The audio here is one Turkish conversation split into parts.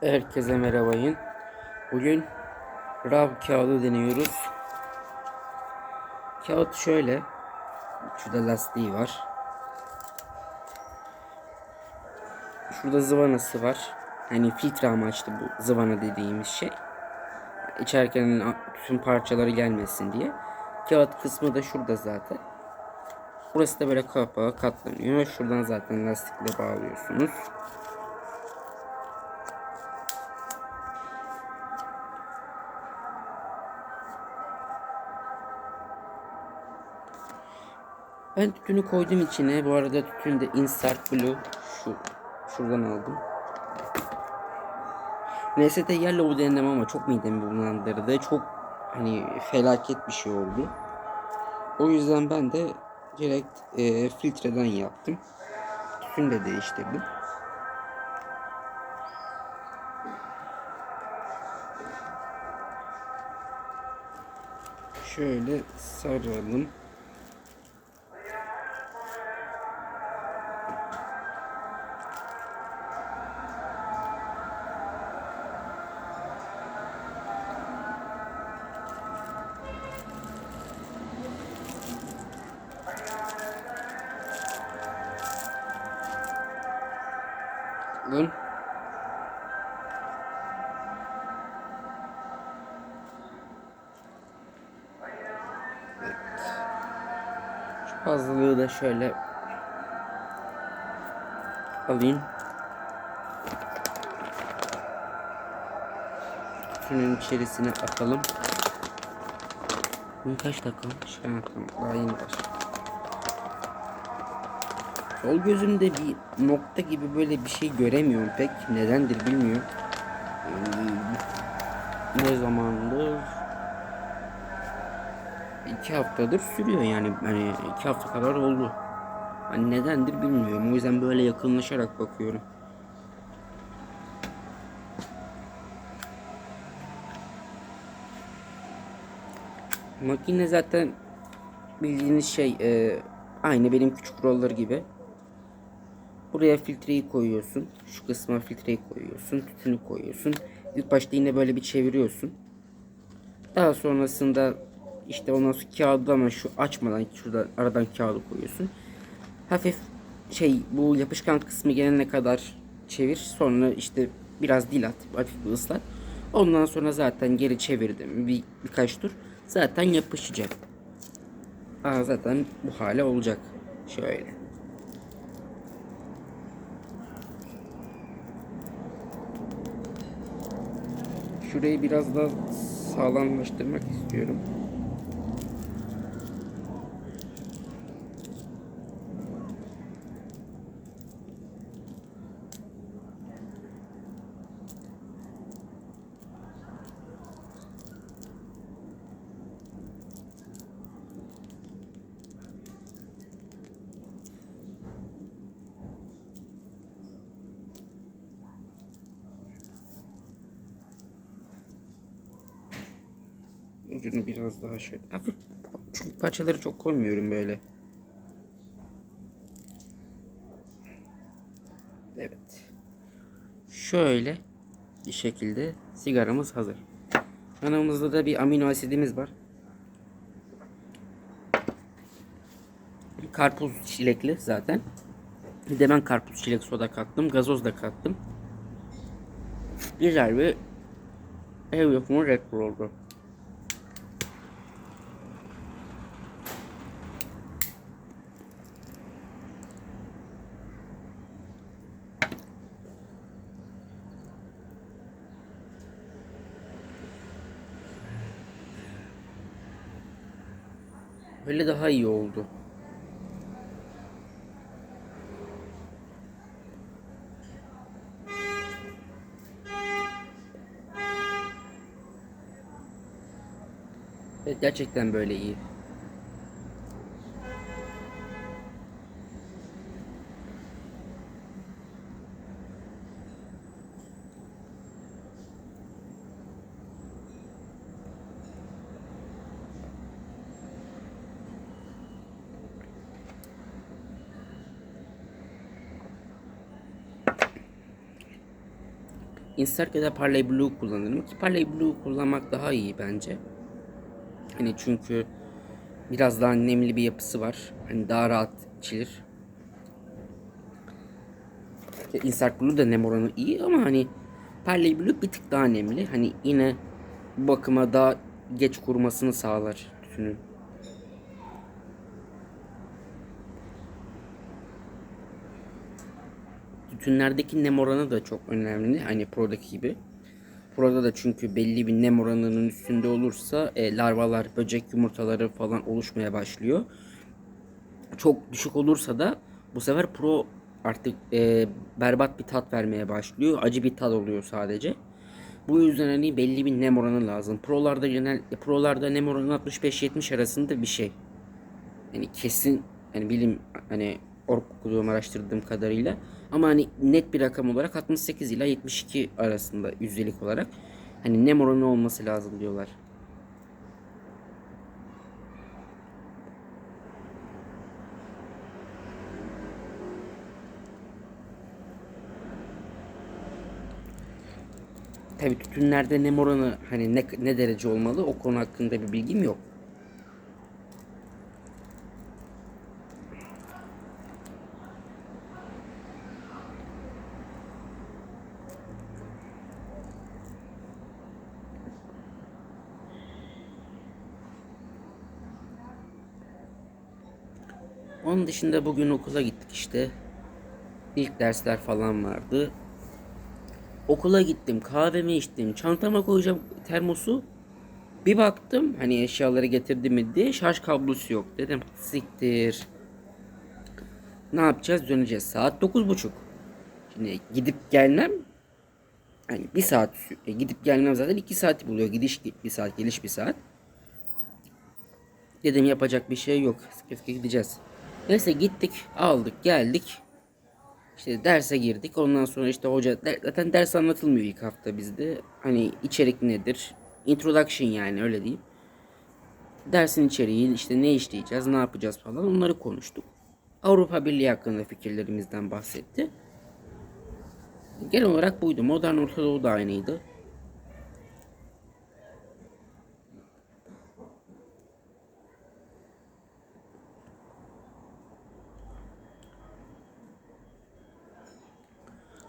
Herkese merhabayın. Bugün RAW kağıdı deniyoruz. Kağıt şöyle. Şurada lastiği var. Şurada zıvanası var. Hani filtre amaçlı bu zıvana dediğimiz şey. İçerken tüm parçaları gelmesin diye. Kağıt kısmı da şurada zaten. Burası da böyle kapağı katlanıyor. Şuradan zaten lastikle bağlıyorsunuz. Ben tütünü koydum içine. Bu arada tütün de Insert Blue. Şu, şuradan aldım. NST Yellow'u denedim ama çok midemi bulandırdı. Çok hani felaket bir şey oldu. O yüzden ben de direkt e, filtreden yaptım. Tütünü de değiştirdim. Şöyle saralım. Fazlalığı da şöyle alayım. Şunun içerisine atalım. Bu kaç dakika? Şey yapalım. Daha yeni. Sol gözümde bir nokta gibi böyle bir şey göremiyorum pek. Nedendir bilmiyorum. Ee, ne zamandır? İki haftadır sürüyor yani. Hani iki hafta kadar oldu. Hani nedendir bilmiyorum. O yüzden böyle yakınlaşarak bakıyorum. Makine zaten bildiğiniz şey e, aynı benim küçük roller gibi. Buraya filtreyi koyuyorsun. Şu kısma filtreyi koyuyorsun. Tütünü koyuyorsun. İlk başta yine böyle bir çeviriyorsun. Daha sonrasında işte ondan sonra kağıdı ama şu açmadan şurada aradan kağıdı koyuyorsun. Hafif şey bu yapışkan kısmı gelene kadar çevir. Sonra işte biraz dilat, hafif bir ıslat. Ondan sonra zaten geri çevirdim bir birkaç tur. Zaten yapışacak. Aa, zaten bu hale olacak. Şöyle. Şurayı biraz daha sağlamlaştırmak istiyorum. Ucunu biraz daha şöyle. Çünkü parçaları çok koymuyorum böyle. Evet. Şöyle bir şekilde sigaramız hazır. Yanımızda da bir amino asidimiz var. Karpuz çilekli zaten. Bir de ben karpuz çilek soda kattım. Gazoz da kattım. Güzel bir ev yapımı Bull oldu. Böyle daha iyi oldu. Evet gerçekten böyle iyi. Insert ya da Parlay Blue kullanırım ki Parlay Blue kullanmak daha iyi bence. Hani çünkü biraz daha nemli bir yapısı var. Hani daha rahat içilir. Insert Blue da nem oranı iyi ama hani Parlay Blue bir tık daha nemli. Hani yine bu bakıma daha geç kurumasını sağlar tütünün. Tütünlerdeki nem oranı da çok önemli. Hani Pro'daki gibi. Pro'da da çünkü belli bir nem oranının üstünde olursa e, larvalar, böcek yumurtaları falan oluşmaya başlıyor. Çok düşük olursa da bu sefer Pro artık e, berbat bir tat vermeye başlıyor. Acı bir tat oluyor sadece. Bu yüzden hani belli bir nem oranı lazım. Pro'larda genel Pro'larda nem oranı 65-70 arasında bir şey. Yani kesin hani bilim hani okuduğum araştırdığım kadarıyla ama hani net bir rakam olarak 68 ila 72 arasında yüzdelik olarak hani nem oranı olması lazım diyorlar. Tabi tütünlerde nem oranı hani ne, ne derece olmalı o konu hakkında bir bilgim yok. Onun dışında bugün okula gittik işte. İlk dersler falan vardı. Okula gittim, kahvemi içtim, çantama koyacağım termosu. Bir baktım hani eşyaları getirdim mi diye şarj kablosu yok. Dedim siktir. Ne yapacağız? Döneceğiz. Saat dokuz buçuk. Şimdi gidip gelmem hani bir saat e, gidip gelmem zaten iki saati buluyor. Gidiş bir saat, geliş bir saat. Dedim yapacak bir şey yok. Keşke gideceğiz. Neyse gittik, aldık, geldik. İşte derse girdik. Ondan sonra işte hoca der- zaten ders anlatılmıyor ilk hafta bizde. Hani içerik nedir? Introduction yani öyle diyeyim. Dersin içeriği işte ne işleyeceğiz, ne yapacağız falan onları konuştuk. Avrupa Birliği hakkında fikirlerimizden bahsetti. Genel olarak buydu. Modern Orta Doğu da aynıydı.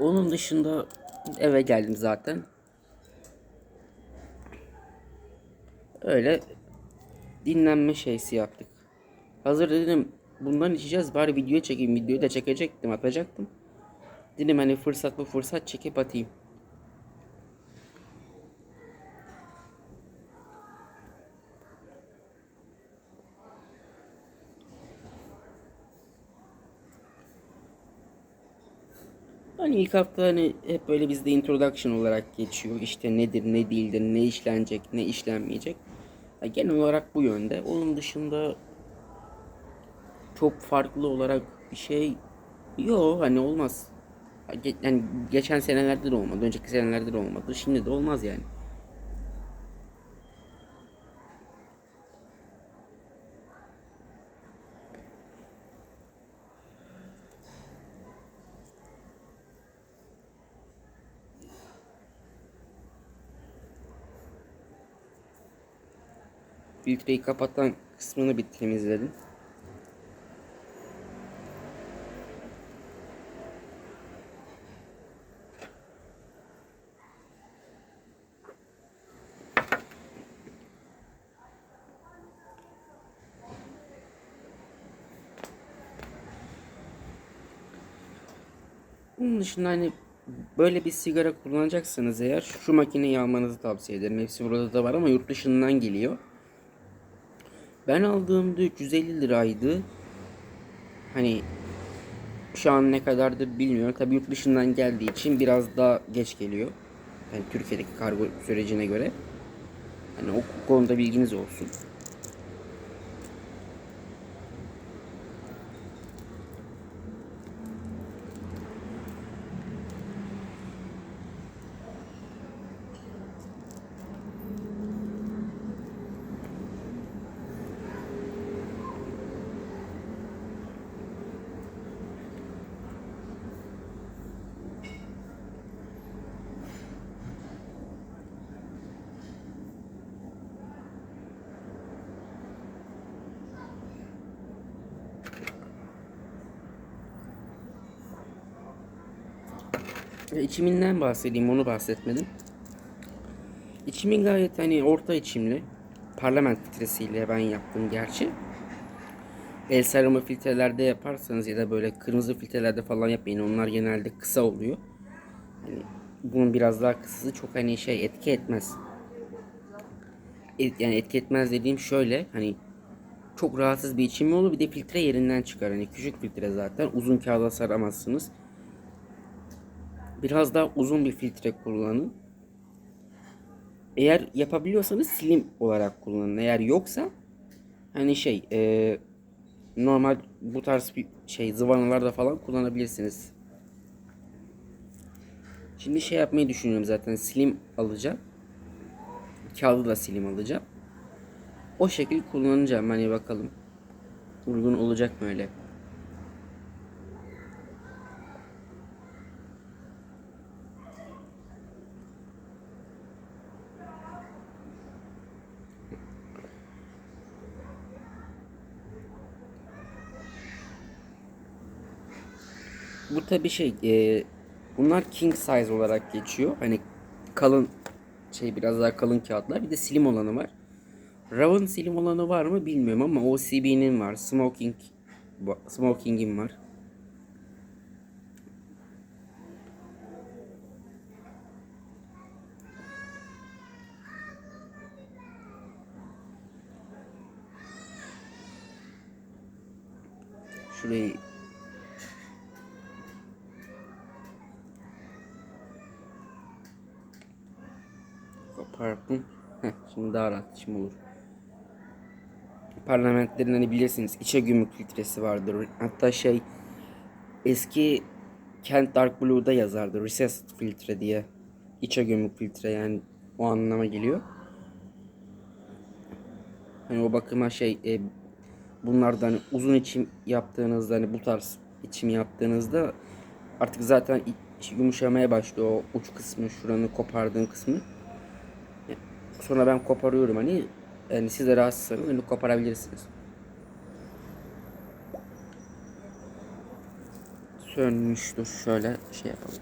Onun dışında eve geldim zaten. Öyle dinlenme şeysi yaptık. Hazır dedim bundan içeceğiz bari video çekeyim. Videoyu da çekecektim atacaktım. Dedim hani fırsat bu fırsat çekip atayım. Hani ilk hafta hani hep böyle bizde introduction olarak geçiyor. İşte nedir, ne değildir, ne işlenecek, ne işlenmeyecek. Ya genel olarak bu yönde. Onun dışında çok farklı olarak bir şey yok hani olmaz. Yani geçen senelerde de olmadı, önceki senelerde de olmadı. Şimdi de olmaz yani. Filtreyi kapatan kısmını bir temizledim. Bunun dışında hani böyle bir sigara kullanacaksanız eğer şu makineyi almanızı tavsiye ederim. Hepsi burada da var ama yurt dışından geliyor. Ben aldığımda 350 liraydı. Hani şu an ne kadardır bilmiyorum. Tabii yurt dışından geldiği için biraz daha geç geliyor. Yani Türkiye'deki kargo sürecine göre. Hani o konuda bilginiz olsun. Ve içiminden bahsedeyim onu bahsetmedim. İçimin gayet hani orta içimli. Parlament filtresiyle ben yaptım gerçi. El sarımı filtrelerde yaparsanız ya da böyle kırmızı filtrelerde falan yapmayın. Onlar genelde kısa oluyor. Hani bunun biraz daha kısası çok hani şey etki etmez. Et, yani etki etmez dediğim şöyle hani çok rahatsız bir içimi olur bir de filtre yerinden çıkar. Hani küçük filtre zaten uzun kağıda saramazsınız. Biraz daha uzun bir filtre kullanın. Eğer yapabiliyorsanız slim olarak kullanın. Eğer yoksa hani şey e, normal bu tarz bir şey zıvanalarda falan kullanabilirsiniz. Şimdi şey yapmayı düşünüyorum zaten slim alacağım. Kağıdı da slim alacağım. O şekil kullanacağım hani bakalım. Uygun olacak mı öyle? Bu tabi şey e, bunlar king size olarak geçiyor. Hani kalın şey biraz daha kalın kağıtlar. Bir de slim olanı var. Rav'ın slim olanı var mı bilmiyorum ama OCB'nin var. Smoking Smoking'in var. Şurayı Kopardım. Heh, şimdi daha rahat işim olur. Parlamentlerin hani bilirsiniz içe gümrük filtresi vardır. Hatta şey eski Kent Dark Blue'da yazardı. Recessed filtre diye. İçe gömük filtre yani o anlama geliyor. Hani o bakıma şey e, bunlardan hani uzun içim yaptığınızda hani bu tarz içim yaptığınızda artık zaten yumuşamaya başlıyor o uç kısmı şuranı kopardığın kısmı. Sonra ben koparıyorum hani yani siz de rahatsızsanız hani koparabilirsiniz. Sönmüştür şöyle şey yapalım.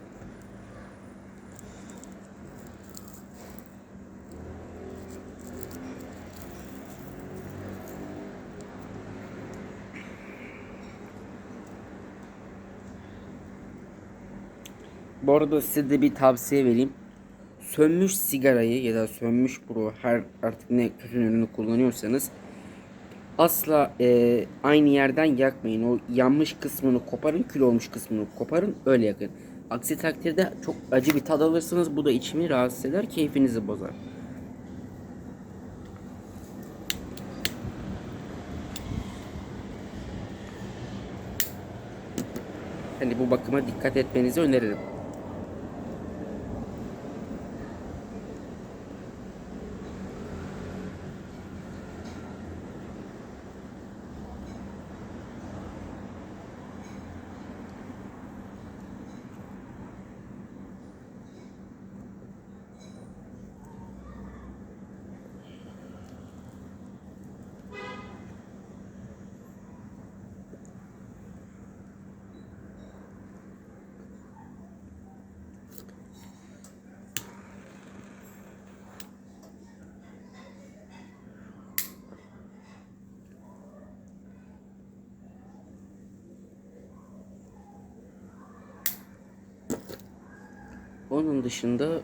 Bu arada size de bir tavsiye vereyim. Sönmüş sigarayı ya da sönmüş buru her artık ne kötü ürünü kullanıyorsanız asla e, aynı yerden yakmayın. O yanmış kısmını koparın, kül olmuş kısmını koparın, öyle yakın. Aksi takdirde çok acı bir tad alırsınız. Bu da içimi rahatsız eder, keyfinizi bozar. Hani bu bakıma dikkat etmenizi öneririm. Onun dışında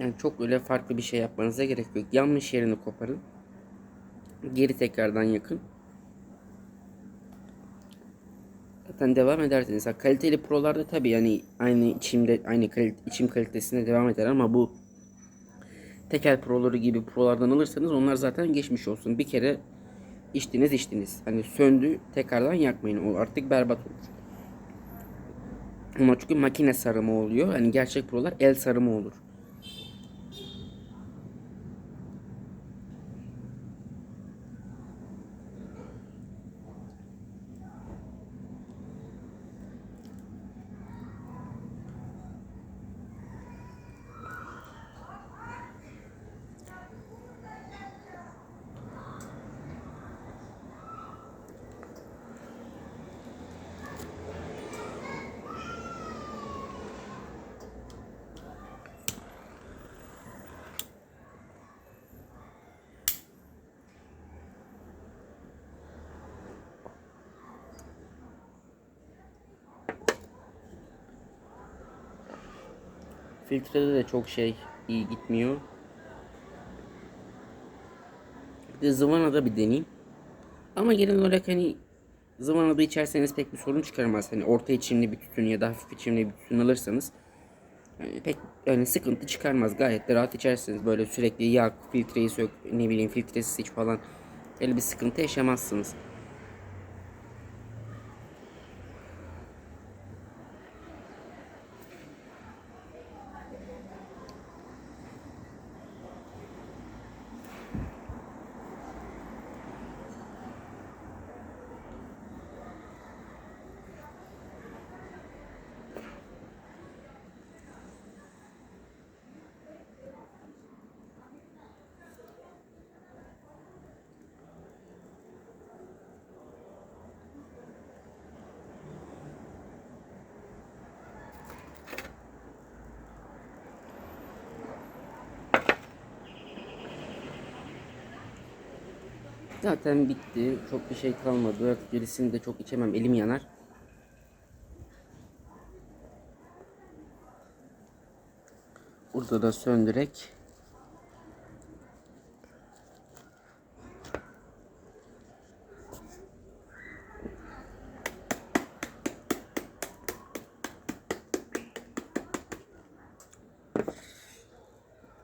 yani çok öyle farklı bir şey yapmanıza gerek yok. Yanlış yerini koparın. Geri tekrardan yakın. Zaten devam edersiniz. Ha, kaliteli prolarda tabi yani aynı içimde aynı kalite, içim kalitesine devam eder ama bu tekel proları gibi prolardan alırsanız onlar zaten geçmiş olsun. Bir kere içtiniz içtiniz. Hani söndü tekrardan yakmayın. O artık berbat olur. Ama çünkü makine sarımı oluyor. Hani gerçek prolar el sarımı olur. Filtrede de çok şey iyi gitmiyor. Bir de zıvanada bir deneyeyim. Ama genel olarak hani zıvanada içerseniz pek bir sorun çıkarmaz. Hani orta içimli bir tütün ya da hafif içimli bir tütün alırsanız yani pek yani sıkıntı çıkarmaz. Gayet de rahat içersiniz. Böyle sürekli yak, filtreyi sök, ne bileyim filtresiz iç falan. Öyle bir sıkıntı yaşamazsınız. Zaten bitti. Çok bir şey kalmadı. Artık gerisini de çok içemem. Elim yanar. Burada da söndürek.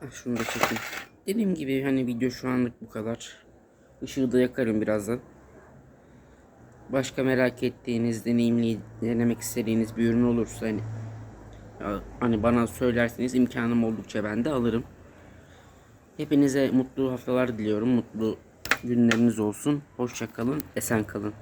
Ah, Şunu da çekeyim. Dediğim gibi hani video şu anlık bu kadar. Işığı da yakarım birazdan. Başka merak ettiğiniz, deneyimli, denemek istediğiniz bir ürün olursa hani hani bana söylerseniz imkanım oldukça ben de alırım. Hepinize mutlu haftalar diliyorum. Mutlu günleriniz olsun. Hoşça kalın, esen kalın.